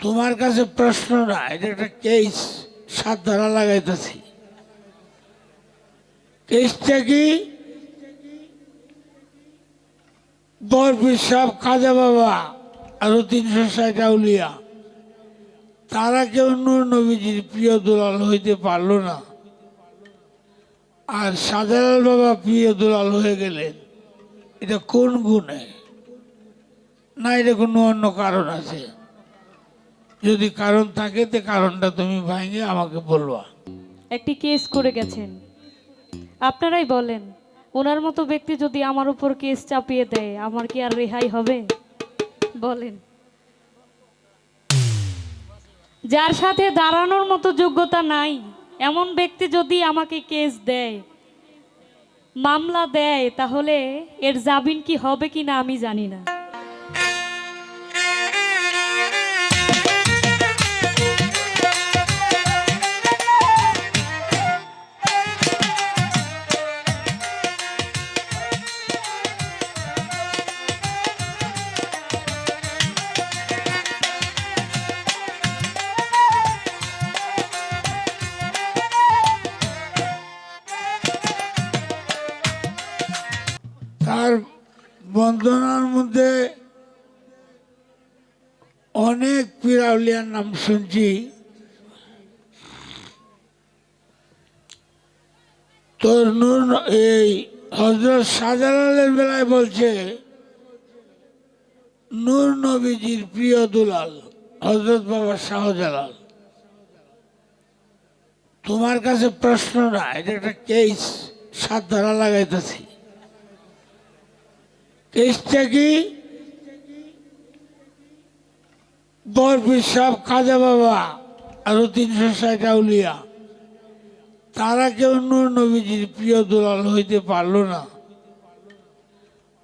তোমার কাছে প্রশ্ন না, এটা একটা কেস সাত ধারা লাগাইতেছি। কেসটা কি? বরফির সাহেব খাজা বাবা আরও তিনশো ষাট আউলিয়া। তারা কেউ নূর নবীজির প্রিয় দুলাল হইতে পারল না। আর সাজালাল বাবা প্রিয় দুলাল হয়ে গেলেন। এটা কোন গুণে? না, এটা কোনো অন্য কারণ আছে। যদি কারণ থাকে তে কারণটা তুমি ভাঙে আমাকে বলবা। একটি কেস করে গেছেন। আপনারাই বলেন, ওনার মতো ব্যক্তি যদি আমার উপর কেস চাপিয়ে দেয়, আমার কি আর রেহাই হবে? বলেন। যার সাথে দাঁড়ানোর মতো যোগ্যতা নাই, এমন ব্যক্তি যদি আমাকে কেস দেয়, মামলা দেয়, তাহলে এর জামিন কি হবে কি না আমি জানি না। তার বন্দনার মধ্যে অনেক পিরাউলিয়ার নাম শুনছি। তোর এই হজরত শাহজালালের বেলায় বলছে, নূর নবীজির প্রিয় দুলাল, হজরত বাবা শাহজালাল, তোমার কাছে প্রশ্ন না, এটা একটা কেস সাত ধারা লাগাইতেছি। কেসটা কি? বরফির সাহেব খাজা বাবা আরও তিনশো ষাট আউলিয়া। তারা কেউ নূর নবীজির প্রিয় দুলাল হইতে পারল না।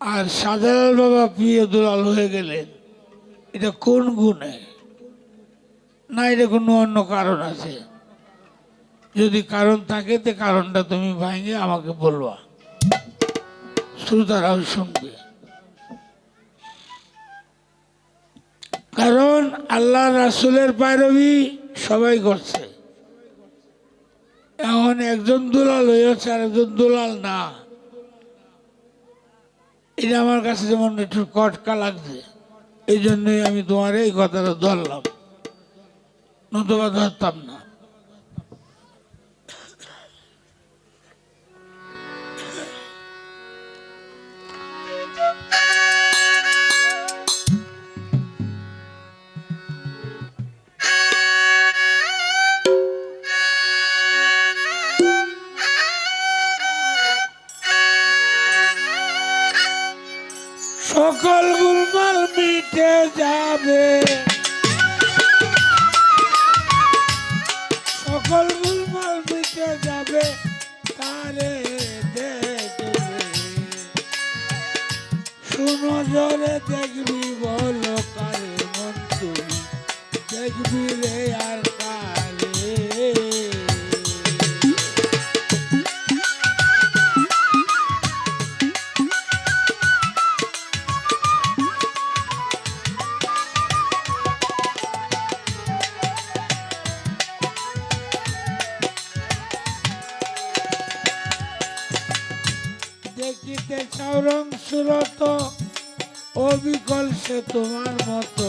আর সাজালাল বাবা প্রিয় দুলাল হয়ে গেলেন। এটা কোন গুণে? না, এটা কোনো অন্য কারণ আছে। যদি কারণ থাকে, তে কারণটা তুমি ভাঙে আমাকে বলবা। শ্রোতারাও শুনবে। কারণ আল্লাহ রাসুলের পায়রবি সবাই করছে। এখন একজন দুলাল হয়েছে আর একজন দুলাল না। এটা আমার কাছে যেমন একটু কটকা লাগছে এই জন্যই আমি তোমার এই কথাটা ধরলাম। নতুবা ধরতাম না। রে দেখিতে চাউরং সুরত অবিকল সে তোমার মতো।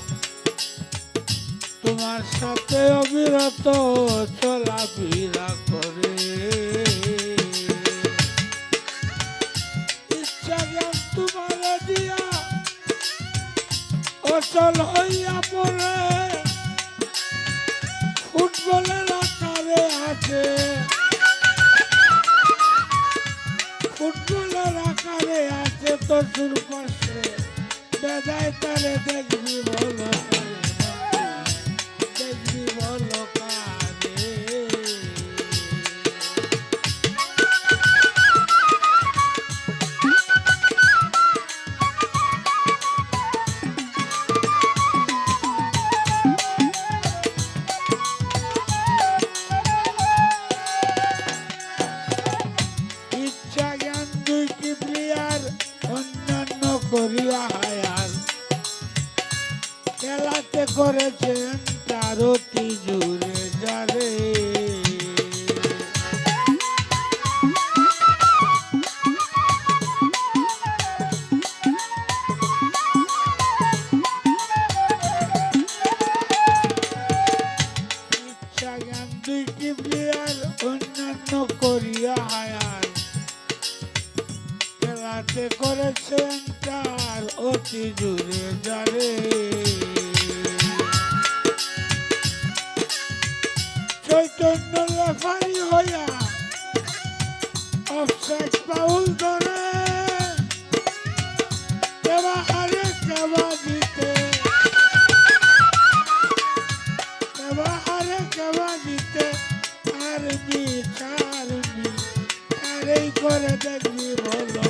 তোমার সাথে অবিরত চলাফেরা করে। ইচ্ছা জ্ঞান তোমার দিয়া অচল হইয়া পড়ে। ফুটবলের আকারে আছে। ফুটবলের আকারে আছে তো করছে বেজায় তারে দেখবি ভালো আরেই করে দেখবি বলো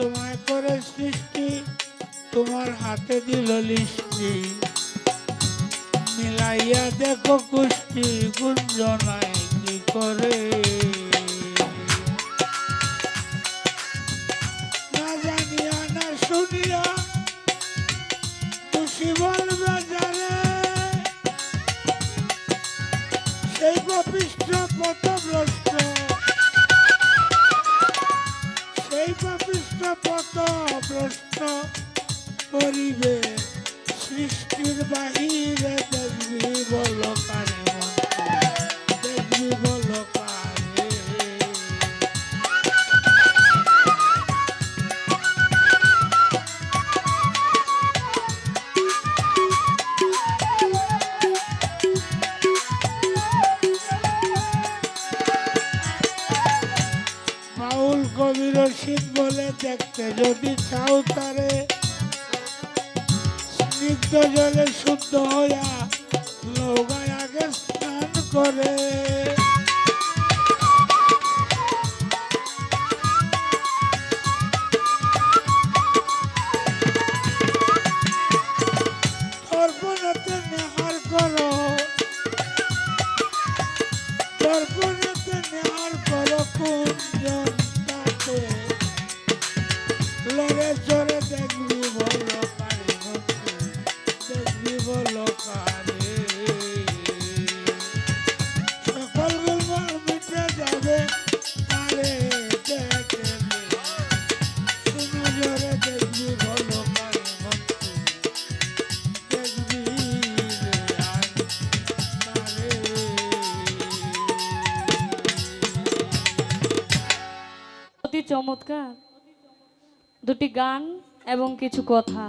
তোমায় করে সৃষ্টি, তোমার হাতে দিল লিষ্টি। মিলাইয়া দেখো কুষ্টি গুঞ্জ নাই কি করে? না জানিয়া, না শুনিয়া, খুশি পথভ্রষ্ট পপিষ্ট পথভ্রষ্ট করিবে। সৃষ্টির বাহিরে করো গান এবং কিছু কথা।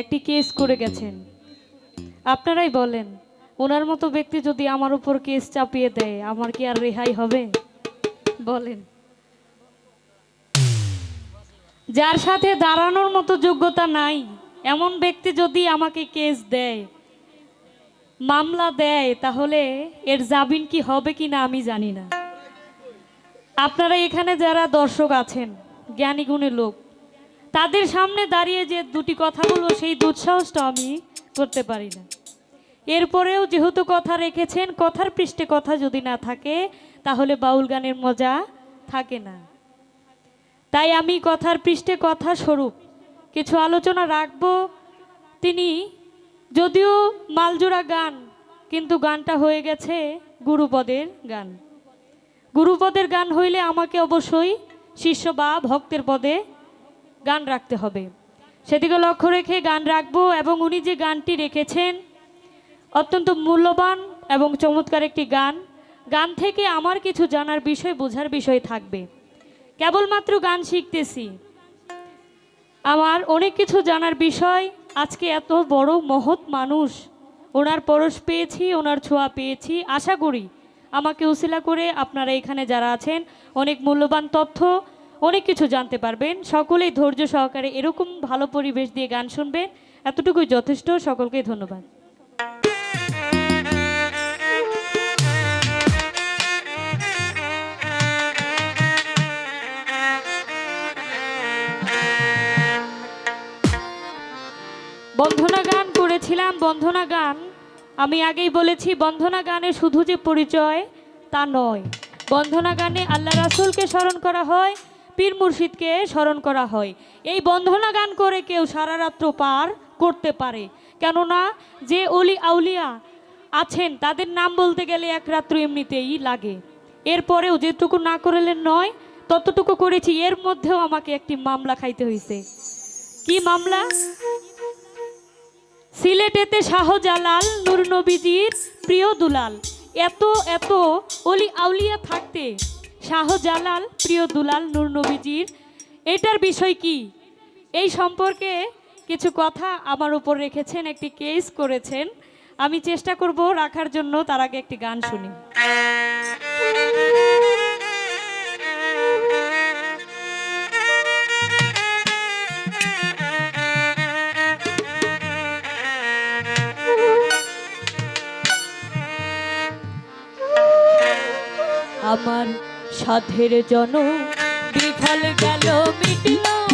একটি কেস করে গেছেন। আপনারাই বলেন, ওনার মতো ব্যক্তি যদি আমার উপর কেস চাপিয়ে দেয়, আমার কি আর রেহাই হবে? বলেন। যার সাথে দাঁড়ানোর মতো যোগ্যতা নাই, এমন ব্যক্তি যদি আমাকে কেস দেয়, মামলা দেয়, তাহলে এর জামিন কি হবে কি না আমি জানি না। আপনারা এখানে যারা দর্শক আছেন জ্ঞানী গুণী লোক তাদের সামনে দাঁড়িয়ে যে দুটি কথা বলব, সেই দুঃসাহসটা আমি করতে পারি না। এরপরেও যেহেতু কথা রেখেছেন, কথার পৃষ্ঠে কথা যদি না থাকে, তাহলে বাউল গানের মজা থাকে না। তাই আমি কথার পৃষ্ঠে কথা স্বরূপ কিছু আলোচনা রাখব। তিনি, যদিও মালজোড়া গান, কিন্তু গানটা হয়ে গেছে গুরুপদের গান। গুরুপদের গান হইলে আমাকে অবশ্যই শিষ্য বা ভক্তের পদে গান রাখতে হবে। সেদিকে লক্ষ্য রেখে গান রাখব এবং উনি যে গানটি রেখেছেন, অত্যন্ত মূল্যবান এবং চমৎকার একটি গান গান থেকে আমার কিছু জানার বিষয়, বোঝার বিষয় থাকবে। কেবলমাত্র গান শিখতেছি। আমার অনেক কিছু জানার বিষয়, আজকে এত বড় মহৎ মানুষ, ওনার পরশ পেয়েছি, ওনার ছোঁয়া পেয়েছি। আশা করি আমাকে উসিলা করে আপনারা এখানে যারা আছেন, অনেক মূল্যবান তথ্য অনেক কিছু জানতে পারবেন। সকলেই ধৈর্য সহকারে এরকম ভালো পরিবেশ দিয়ে গান শুনবেন। এতটুকুই যথেষ্ট। সকলকেই ধন্যবাদ। বন্ধনা গান করেছিলাম বন্ধনা গান। আমি আগেই বলেছি বন্ধনা গানে শুধু যে পরিচয় তা নয়। বন্ধনা গানে আল্লাহ রাসুলকে স্মরণ করা হয়। পীর মুর্শিদকে স্মরণ করা হয়। এই বন্ধনা গান করে কেউ সারা রাত্র পার করতে পারে। কেননা যে অলি আউলিয়া আছেন, তাদের নাম বলতে গেলে এক রাত্র এমনিতেই লাগে। এরপরেও যেটুকু না করলেন নয়, ততটুকু করেছি। এর মধ্যেও আমাকে একটি মামলা খাইতে হয়েছে কি মামলা? সিলেটেতে শাহজালাল নূর নবীজির প্রিয় দুলাল। এত এত অলি আউলিয়া থাকতে শাহজালাল, প্রিয় দুলাল নূর নবীজির। এটার বিষয় কি? এই সম্পর্কে কিছু কথা আমার উপর রেখেছেন, একটি কেস করেছেন। আমি চেষ্টা করব রাখার জন্য, তার আগে একটি গান শুনি। আমার সাধের জন বিফল গেল মিটল।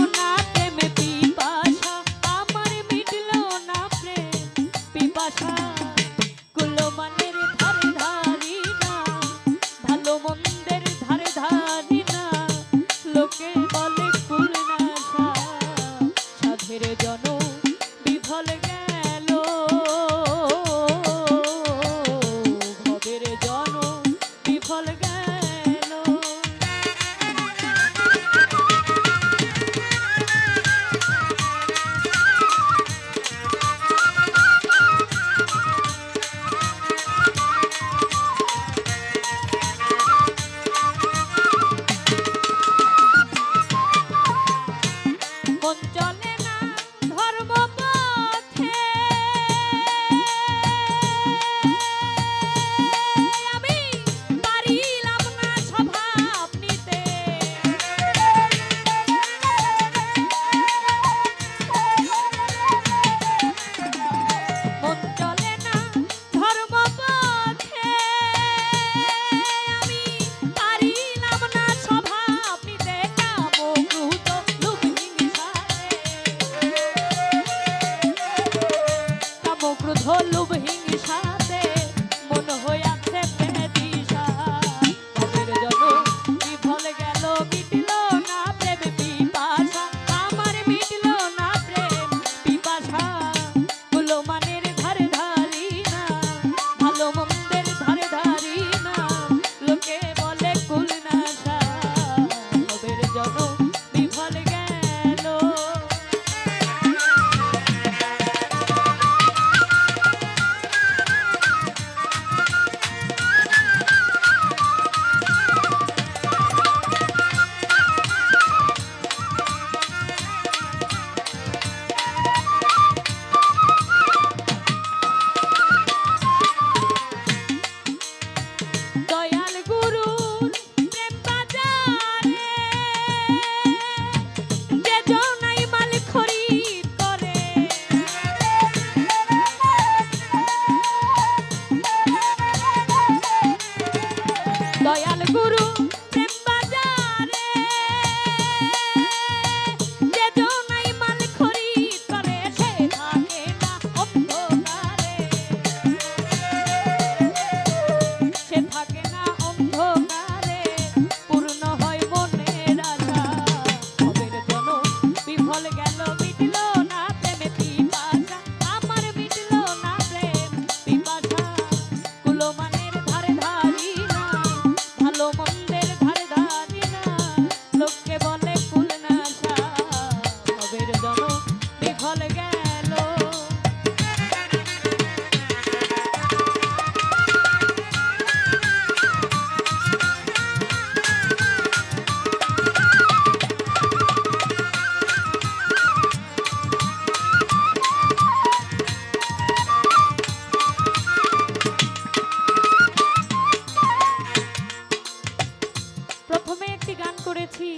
দেখেছি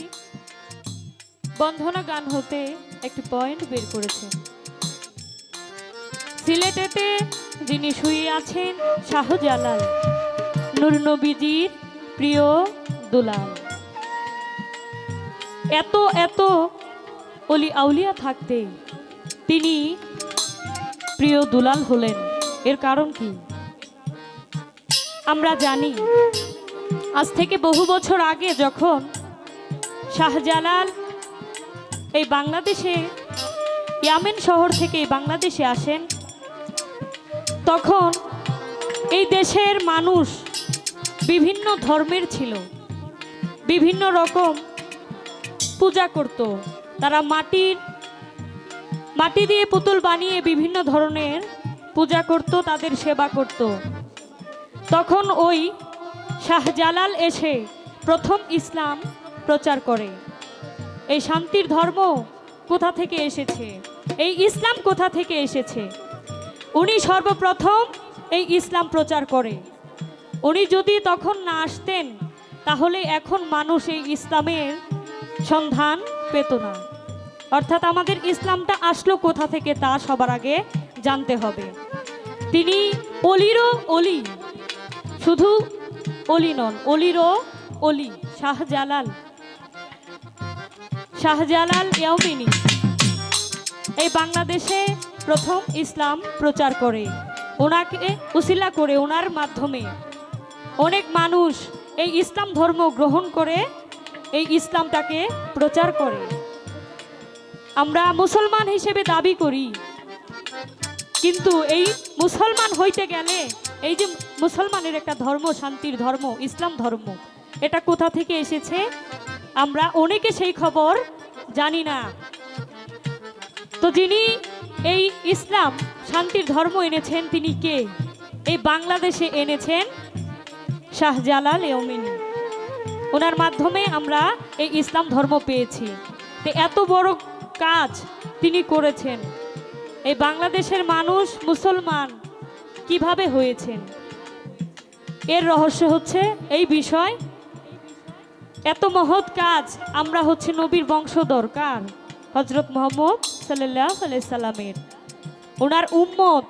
বন্ধনা গান হতে একটি পয়েন্ট বের করেছে। সিলেটেতে যিনি শুয়ে আছেন শাহজালাল, নূর নবীজির প্রিয় দুলাল। এত এত অলি আউলিয়া থাকতে তিনি প্রিয় দুলাল হলেন। এর কারণ কি? আমরা জানি, আজ থেকে বহু বছর আগে যখন শাহজালাল, এই বাংলাদেশে, ইয়ামেন শহর থেকে বাংলাদেশে আসেন। তখন এই দেশের মানুষ বিভিন্ন ধর্মের ছিল, বিভিন্ন রকম পূজা করত। তারা মাটির, মাটি দিয়ে পুতুল বানিয়ে বিভিন্ন ধরনের পূজা করত, তাদের সেবা করত। তখন ওই শাহজালাল এসে প্রথম ইসলাম প্রচার করে। এই শান্তির ধর্ম কোথা থেকে এসেছে? এই ইসলাম কোথা থেকে এসেছে? উনি সর্বপ্রথম এই ইসলাম প্রচার করে। উনি যদি তখন না আসতেন, তাহলে এখন মানুষ এই ইসলামের সন্ধান পেত না। অর্থাৎ আমাদের ইসলামটা আসলো কোথা থেকে তা সবার আগে জানতে হবে। তিনি অলিরও অলি, শুধু অলি নন অলিরও অলি, শাহজালাল। শাহজালাল ইয়ামিনী এই বাংলাদেশে প্রথম ইসলাম প্রচার করে। ওনাকে, উসিলা করে ওনার মাধ্যমে। অনেক মানুষ এই ইসলাম ধর্ম গ্রহণ করে এই ইসলামটাকে প্রচার করে। আমরা মুসলমান হিসেবে দাবি করি। কিন্তু এই মুসলমান হইতে গেলে এই যে মুসলমানের একটা ধর্ম, শান্তির ধর্ম, ইসলাম ধর্ম, এটা কোথা থেকে এসেছে? আমরা অনেকে সেই খবর জানি না। তো যিনি এই ইসলাম, শান্তির ধর্ম এনেছেন, তিনি কে? এই বাংলাদেশে এনেছেন শাহজালাল ইয়মিনী ওনার মাধ্যমে আমরা এই ইসলাম ধর্ম পেয়েছি। তো এত বড় কাজ তিনি করেছেন। এই বাংলাদেশের মানুষ মুসলমান কীভাবে হয়েছেন? এর রহস্য হচ্ছে এই বিষয় এত মহৎ কাজ, আমরা হচ্ছে নবীর বংশ দরকার হজরত মোহাম্মদ সাল্লামের। ওনার উম্মত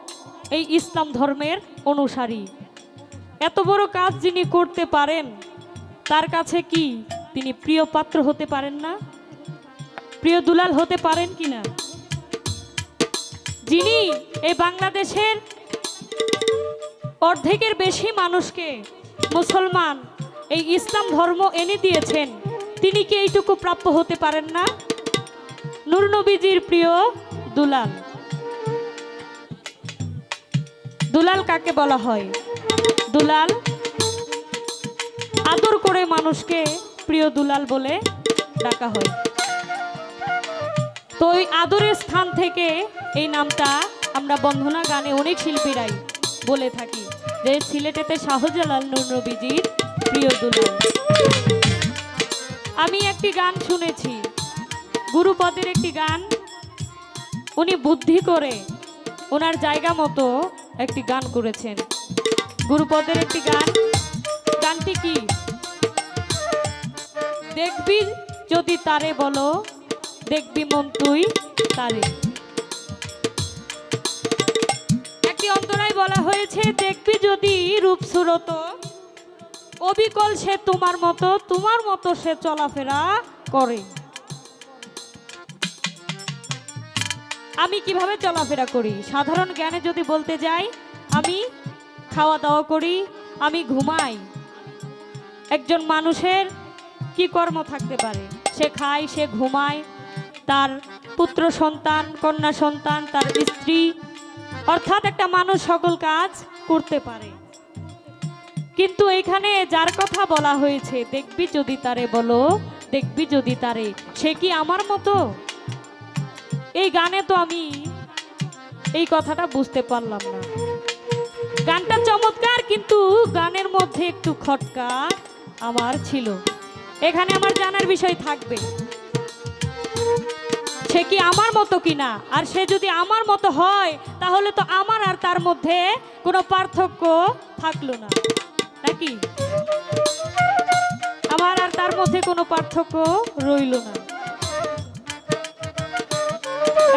এই ইসলাম ধর্মের অনুসারী। এত বড় কাজ যিনি করতে পারেন, তার কাছে কি তিনি প্রিয় পাত্র হতে পারেন না? প্রিয় দুলাল হতে পারেন কি না? যিনি এই বাংলাদেশের অর্ধেকের বেশি মানুষকে মুসলমান এই ইসলাম ধর্ম এনে দিয়েছেন। তিনি কি এইটুকু প্রাপ্য হতে পারেন না? নূর নবীজির প্রিয় দুলাল। দুলাল কাকে বলা হয়? দুলাল আদর করে মানুষকে প্রিয় দুলাল বলে ডাকা হয়। তো ওই আদরের স্থান থেকে এই নামটা আমরা বন্ধনা গানে অনেক শিল্পীরাই বলে থাকি যে সিলেটেতে শাহজালাল নবীজির প্রিয় দুলাল আমি একটি গান শুনেছি। গুরুপদের একটি গান। উনি বুদ্ধি করে ওনার জায়গা মতো একটি গান করেছেন। গুরুপদের একটি গান। গানটি কি? দেখবি যদি তারে বলো, দেখবি মন তুই তারে। একটি অন্তরায় বলা হয়েছে, দেখবি যদি রূপ সুরত অবিকল সে তোমার মতো তোমার মতো সে চলাফেরা করে। আমি কীভাবে চলাফেরা করি? সাধারণ জ্ঞানে যদি বলতে যাই, আমি খাওয়া দাওয়া করি, আমি ঘুমাই। একজন মানুষের কি কর্ম থাকতে পারে? সে খায়, সে ঘুমায়, তার পুত্র সন্তান, কন্যা সন্তান, তার স্ত্রী, অর্থাৎ একটা মানুষ সকল কাজ করতে পারে। কিন্তু এখানে যার কথা বলা হয়েছে, দেখবি যদি তারে বলো, দেখবি যদি তারে, সে কি আমার মতো? এই গানে তো আমি এই কথাটা বুঝতে পারলাম না। গানটা চমৎকার, কিন্তু গানের মধ্যে একটু খটকা আমার ছিল। এখানে আমার জানার বিষয় থাকবে। সে কি আমার মতো কিনা? আর সে যদি আমার মতো হয়, তাহলে তো আমার আর তার মধ্যে কোনো পার্থক্য থাকল না। নাকি আমার আর তার মধ্যে কোনো পার্থক্য রইল না।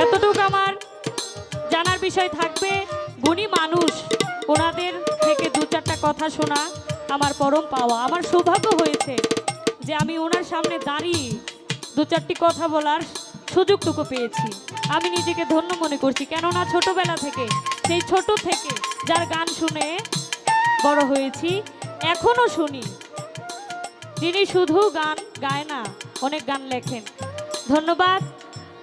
এতটুকু আমার জানার বিষয় থাকবে, গুণী মানুষ, ওনাদের থেকে দু চারটা কথা শোনা আমার পরম পাওয়া। আমার সৌভাগ্য হয়েছে যে আমি ওনার সামনে দাঁড়িয়ে দু চারটি কথা বলার সুযোগটুকু পেয়েছি। আমি নিজেকে ধন্য মনে করছি, কেননা ছোটবেলা থেকে, সেই ছোট থেকে যার গান শুনে বড় হয়েছি এখনও শুনি। তিনি শুধু গান গায় না, অনেক গান লেখেন। ধন্যবাদ।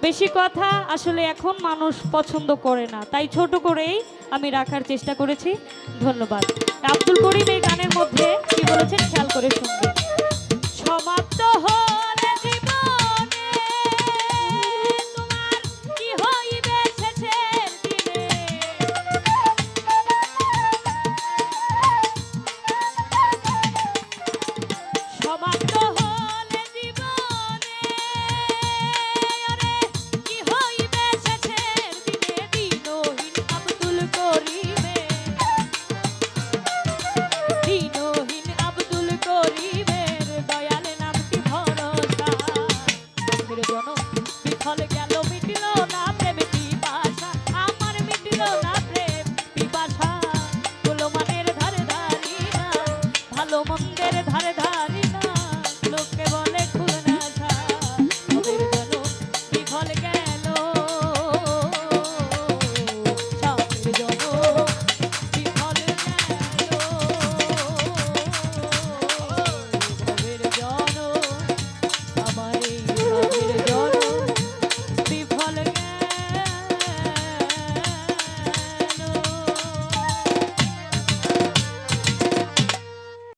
বেশি কথা আসলে এখন মানুষ পছন্দ করে না। তাই ছোট করেই আমি রাখার চেষ্টা করেছি। ধন্যবাদ। আব্দুল করিম এই গানের মধ্যে কি বলেছেন? খেয়াল করে শুনবেন।